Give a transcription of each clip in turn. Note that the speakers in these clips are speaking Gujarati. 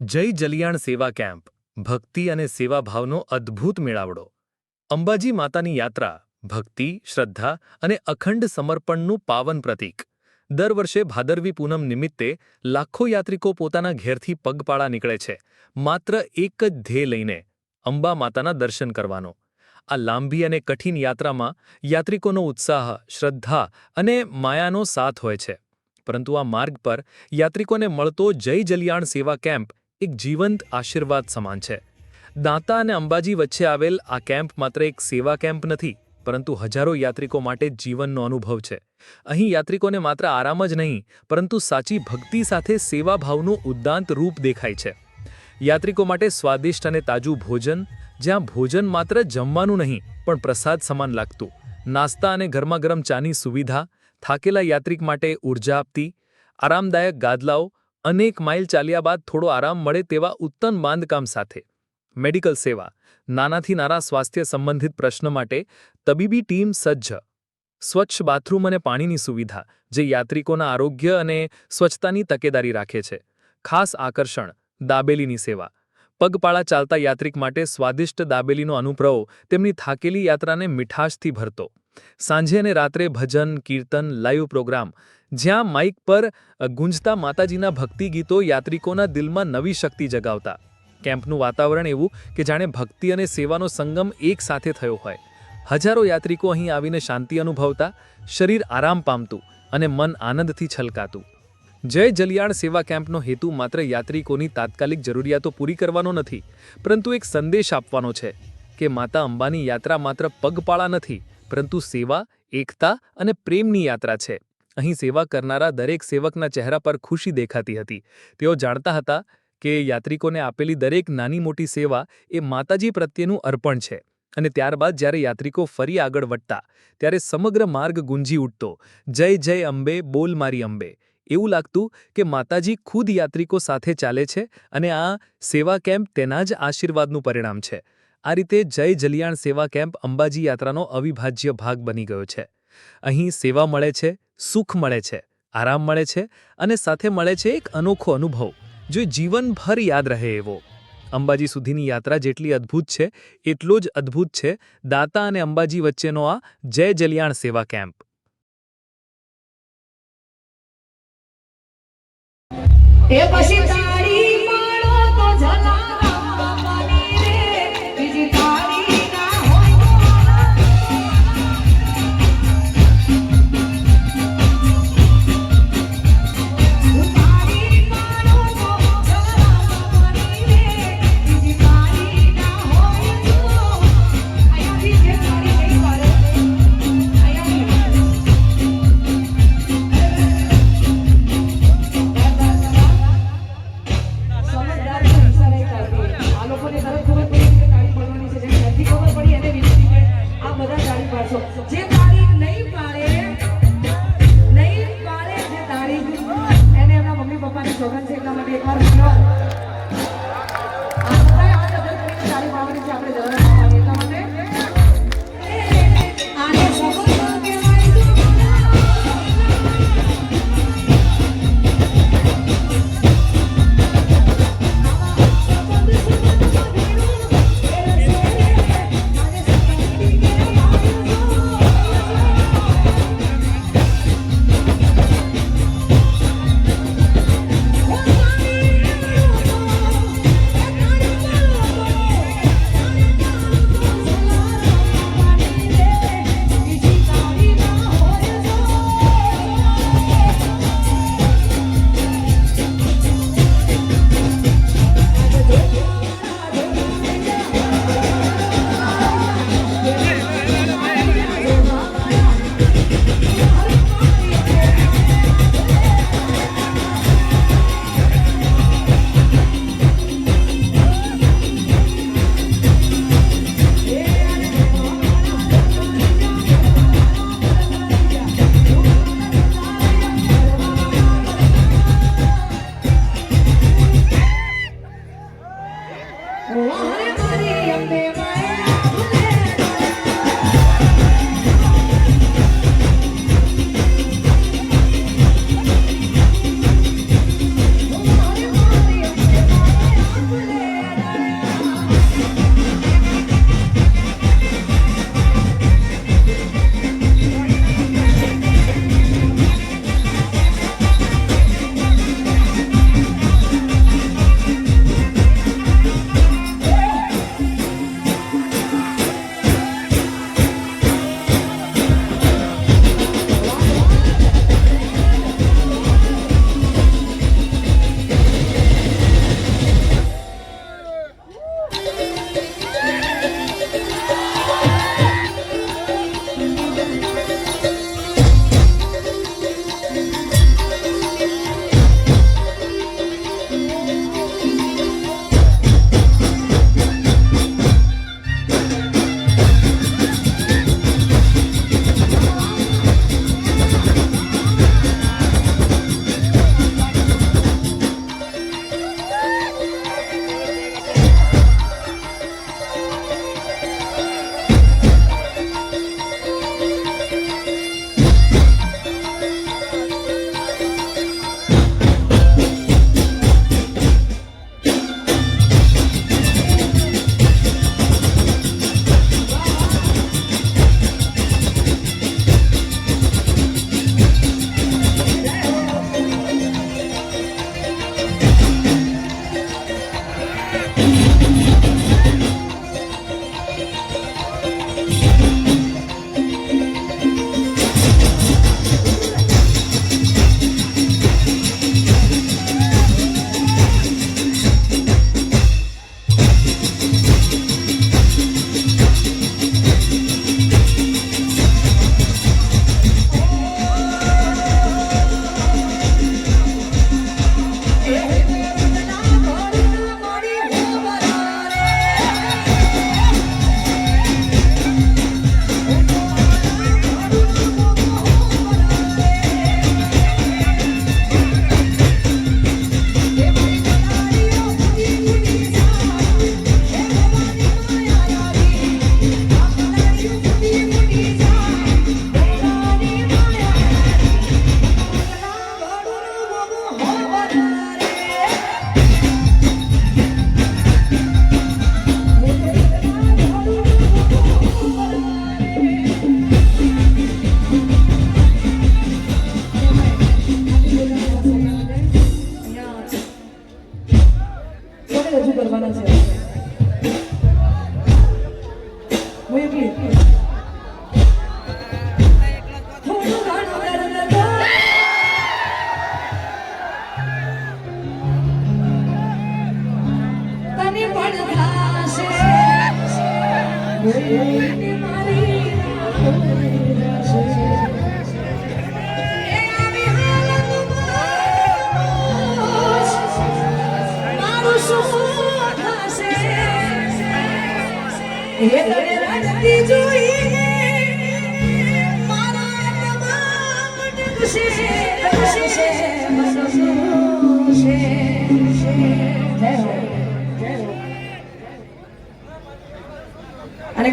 જય જલિયાણ સેવા કેમ્પ, ભક્તિ અને સેવાભાવનો અદ્ભુત મેળાવડો. અંબાજી માતાની યાત્રા, ભક્તિ, શ્રદ્ધા અને અખંડ સમર્પણનું પાવન પ્રતીક. દર વર્ષે ભાદરવી પૂનમ નિમિત્તે લાખો યાત્રિકો પોતાના ઘેરથી પગપાળા નીકળે છે. માત્ર એક જ ધ્યેય લઈને અંબા માતાના દર્શન કરવાનો. આ લાંબી અને કઠિન યાત્રામાં યાત્રિકોનો ઉત્સાહ, શ્રદ્ધા અને માયાનો સાથ હોય છે. પરંતુ આ માર્ગ પર યાત્રિકોને મળતો જય જલિયાણ સેવા કેમ્પ એક જીવંત આશીર્વાદ સમાન છે. દાંતા અને અંબાજી વચ્ચે આવેલ આ કેમ્પ માત્ર એક સેવા કેમ્પ નથી, પરંતુ હજારો યાત્રિકો માટે જીવનનો અનુભવ છે. અહીં યાત્રિકોને માત્ર આરામ જ નહીં, પરંતુ સાચી ભક્તિ સાથે સેવાભાવનું ઉદ્દાંત રૂપ દેખાય છે. યાત્રિકો માટે સ્વાદિષ્ટ અને તાજું ભોજન, જ્યાં ભોજન માત્ર જમવાનું નહીં, પણ પ્રસાદ સમાન લાગતું. નાસ્તા અને ગરમા ચાની સુવિધા, થાકેલા યાત્રિક માટે ઊર્જા આપતી, આરામદાયક ગાદલાઓ અનેક માઇલ ચાલ્યા બાદ થોડો આરામ મળે તેવા ઉત્તમ બાંધકામ સાથે. મેડિકલ સેવા, નાનાથી નાના સ્વાસ્થ્ય સંબંધિત પ્રશ્ન માટે તબીબી ટીમ સજ્જ. સ્વચ્છ બાથરૂમ અને પાણીની સુવિધા, જે યાત્રિકોના આરોગ્ય અને સ્વચ્છતાની તકેદારી રાખે છે. ખાસ આકર્ષણ, દાબેલીની સેવા. પગપાળા ચાલતા યાત્રિક માટે સ્વાદિષ્ટ દાબેલીનો અનુભવ તેમની થાકેલી યાત્રાને મીઠાશથી ભરતો. સાંજે અને રાત્રે ભજન, કીર્તન, લાઈવ પ્રોગ્રામ, જ્યાં માઇક પર ગુંજતા માતાજીના ભક્તિ ગીતો યાત્રિકોના દિલમાં નવી શક્તિ જગાવતા. કેમ્પનું વાતાવરણ એવું કે જાણે ભક્તિ અને સેવાનો સંગમ એક સાથે થયો હોય. હજારો યાત્રિકો અહીં આવીને શાંતિ અનુભવતા, શરીર આરામ પામતું અને મન આનંદથી છલકાતું. જય જલિયાણ સેવા કેમ્પનો હેતુ માત્ર યાત્રિકોની તાત્કાલિક જરૂરિયાતો પૂરી કરવાનો નથી, પરંતુ એક સંદેશ આપવાનો છે. કે માતા અંબાની યાત્રા માત્ર પગપાળા નથી, પરંતુ સેવા, એકતા અને પ્રેમની યાત્રા છે. અહીં સેવા કરનારા દરેક સેવકના ચહેરા પર ખુશી દેખાતી હતી. તેઓ જાણતા હતા કે યાત્રિકોને આપેલી દરેક નાની મોટી સેવા એ માતાજી પ્રત્યેનું અર્પણ છે. અને ત્યારબાદ જ્યારે યાત્રિકો ફરી આગળ વધતા, ત્યારે સમગ્ર માર્ગ ગુંજી ઉઠતો, જય જય અંબે, બોલ મારી અંબે. એવું લાગતું કે માતાજી ખુદ યાત્રિકો સાથે ચાલે છે અને આ સેવા કેમ્પ તેના જ આશીર્વાદનું પરિણામ છે. આ રીતે જય જલિયાણ સેવા કેમ્પ અંબાજી યાત્રાનો અવિભાજ્ય ભાગ બની ગયો છે. અહીં સેવા મળે છે, સુખ મળે છે, આરામ મળે છે અને સાથે મળે છે એક અનોખો અનુભવ, જો જીવનભર યાદ રહે એવો. અંબાજી સુધીની યાત્રા જેટલી અદ્ભુત છે, એટલો જ અદ્ભુત છે દાતા અને અંબાજી વચ્ચેનો આ જય જલિયાણ સેવા કેમ્પ. એ પછી લોકોને તરત ખબર પડી કે તાળી પાડવાની છે. જેને નથી ખબર પડી એને વિનંતી કે આ બધા તાળી પાડશો. જે તાળી નહીં પાડે, નહીં પાડે જે તાળી, એને એમના મમ્મી પપ્પાની સોગંદ છે એટલા માટે એકવાર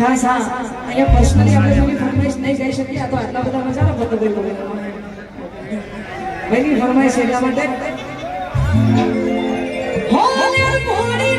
ખાસ હા અહીંયા પર્સનલી આપણે કોઈની ફરમાઈશ નહીં જઈ શકીએ તો આટલા બધા મજાના પતંગ ભાઈની ફરમાઈશ એટલા માટે હોલે મોડી